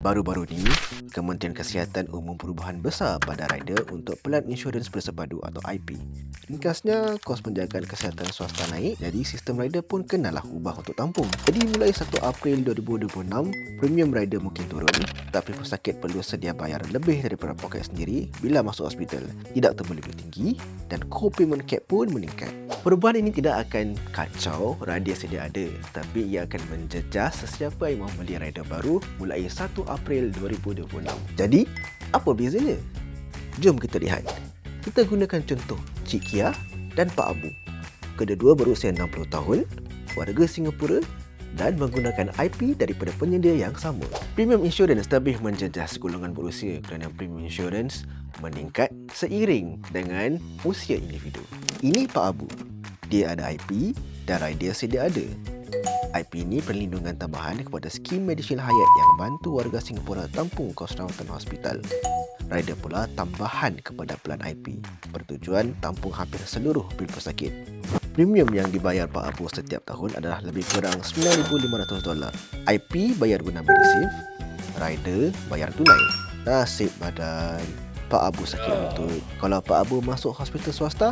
Baru-baru ni, Kementerian Kesihatan umum perubahan besar pada rider untuk pelan insurans bersepadu atau IP. Ringkasnya, kos penjagaan kesihatan swasta naik, jadi sistem rider pun kenalah ubah untuk tampung. Jadi mulai 1 April 2026, premium rider mungkin turun, tapi pesakit perlu sedia bayar lebih daripada poket sendiri bila masuk hospital. Tidak lebih tinggi dan co-payment cap pun meningkat. Perubahan ini tidak akan kacau rider sedia ada, tapi ia akan menjejas sesiapa yang mahu beli rider baru mulai 1 April 2026. Jadi, apa bezanya? Jom kita lihat. Kita gunakan contoh Cik Kia dan Pak Abu. Kedua-dua berusia 60 tahun, warga Singapura dan menggunakan IP daripada penyedia yang sama. Premium insurance lebih menjejas golongan berusia kerana premium insurance meningkat seiring dengan usia individu. Ini Pak Abu. Dia ada IP dan rider sedia ada. IP ini perlindungan tambahan kepada skim Medishield Hayat yang bantu warga Singapura tampung kos rawatan hospital. Rider pula tambahan kepada pelan IP bertujuan tampung hampir seluruh bil pesakit. Premium yang dibayar Pak Abu setiap tahun adalah lebih kurang $9,500. IP bayar guna Medisave, rider bayar tunai. Nasib badan. Pak Abu sakit lutut. Kalau Pak Abu masuk hospital swasta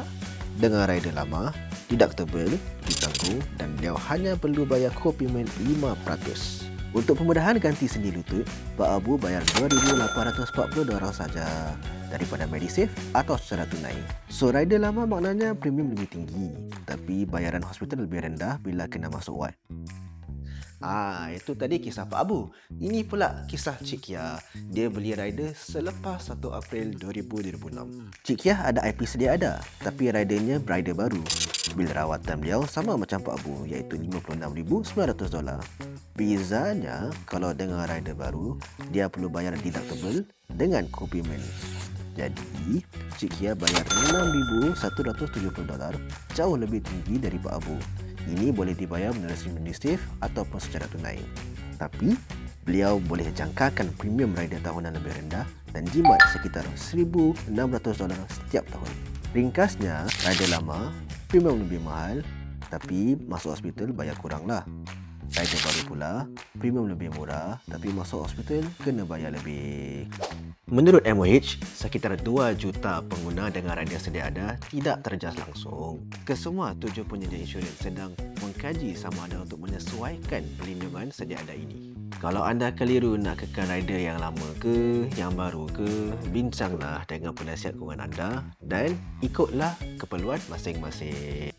dengan rider lama, deductible ditanggung dan beliau hanya perlu bayar co-payment 5%. Untuk pemudahan ganti sendi lutut, Pak Abu bayar $2,840 saja daripada Medisave atau secara tunai. So rider lama maknanya premium lebih tinggi, tapi bayaran hospital lebih rendah bila kena masuk ward. Ah, itu tadi kisah Pak Abu. Ini pula kisah Cik Kia. Dia beli rider selepas 1 April 2026. Cik Kia ada IP sedia ada, tapi ridernya rider baru. Bil rawatan beliau sama macam Pak Abu iaitu $56,900. Bezanya kalau dengan rider baru, dia perlu bayar deductible dengan co-payment. Jadi, Cik Kia bayar $6,170 jauh lebih tinggi dari Pak Abu. Ini boleh dibayar menerusi Medisave ataupun secara tunai. Tapi, beliau boleh jangkakan premium rider tahunan lebih rendah dan jimat sekitar $1,600 setiap tahun. Ringkasnya, rider lama, premium lebih mahal tapi masuk hospital bayar kurang lah. Rider baru pula, premium lebih murah tapi masuk hospital kena bayar lebih. Menurut MOH, sekitar 2 juta pengguna dengan rider sedia ada tidak terjas langsung. Kesemua tujuh penyedia insurans sedang mengkaji sama ada untuk menyesuaikan perlindungan sedia ada ini. Kalau anda keliru nak kekal rider yang lama ke, yang baru ke, bincanglah dengan penasihat keuangan anda dan ikutlah keperluan masing-masing.